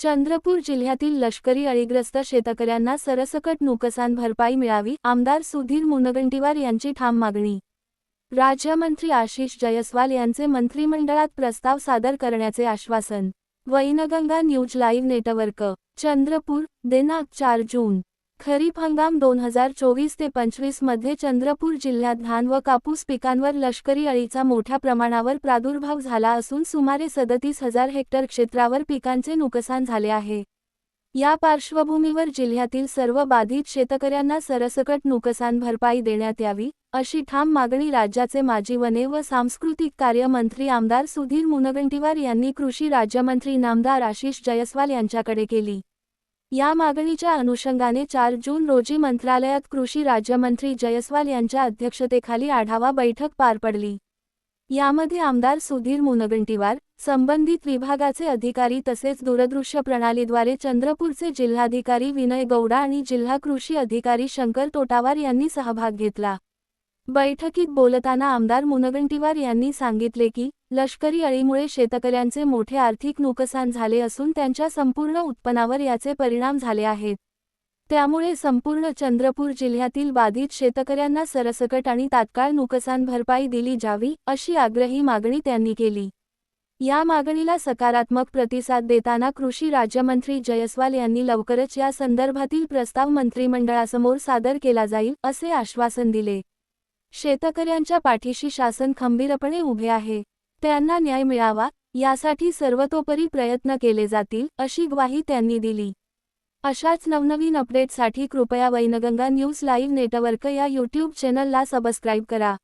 चंद्रपूर जिल्ह्यातील लष्करी अळीग्रस्त शेतकऱ्यांना सरसकट नुकसान भरपाई मिळावी आमदार सुधीर मुनगंटीवार यांची ठाम मागणी. राज्यमंत्री आशिष जयस्वाल यांचे मंत्रिमंडळात प्रस्ताव सादर करण्याचे आश्वासन. Wainganga news live network Chandrapur दिनांक चार जून. खरीप हंगाम दोन हजार चोवीस ते पंचवीसमध्ये चंद्रपूर जिल्ह्यात धान व कापूस पिकांवर लष्करी अळीचा मोठ्या प्रमाणावर प्रादुर्भाव झाला असून सुमारे सदतीस हजार हेक्टर क्षेत्रावर पिकांचे नुकसान झाले आहे. या पार्श्वभूमीवर जिल्ह्यातील सर्व बाधित शेतकऱ्यांना सरसकट नुकसान भरपाई देण्यात यावी अशी ठाम मागणी राज्याचे माजी वने व सांस्कृतिक कार्यमंत्री आमदार सुधीर मुनगंटीवार यांनी कृषी राज्यमंत्री नामदार आशिष जयस्वाल यांच्याकडे केली. या मागणीच्या अनुषंगाने चार जून रोजी मंत्रालयात कृषी राज्यमंत्री जयस्वाल यांच्या अध्यक्षतेखाली आढावा बैठक पार पडली. यामध्ये आमदार सुधीर मुनगंटीवार संबंधित विभागाचे अधिकारी तसेच दूरदृश्य प्रणालीद्वारे चंद्रपूरचे जिल्हाधिकारी विनय गौडा आणि जिल्हा कृषी अधिकारी शंकर तोटावार यांनी सहभाग घेतला. बैठकीत बोलताना आमदार मुनगंटीवार यांनी सांगितले की लष्करी अळीमुळे शेतकऱ्यांचे मोठे आर्थिक नुकसान झाले असून त्यांच्या संपूर्ण उत्पन्नावर याचे परिणाम झाले आहेत. त्यामुळे संपूर्ण चंद्रपूर जिल्ह्यातील बाधित शेतकऱ्यांना सरसकट आणि तात्काळ नुकसान भरपाई दिली जावी अशी आग्रही मागणी त्यांनी केली. या मागणीला सकारात्मक प्रतिसाद देताना कृषी राज्यमंत्री जयस्वाल यांनी लवकरच या संदर्भातील प्रस्ताव मंत्रिमंडळासमोर सादर केला जाईल असे आश्वासन दिले. शेतकऱ्यांच्या पाठीशी शासन खंबीरपणे उभे आहे. त्यांना न्याय मिळावा यासाठी सर्वतोपरी प्रयत्न केले जातील अशी ग्वाही त्यांनी दिली. अशाच नवनवीन अपडेटसाठी कृपया वैनगंगा न्यूज लाईव्ह नेटवर्क या यूट्यूब चॅनलला सबस्क्राईब करा.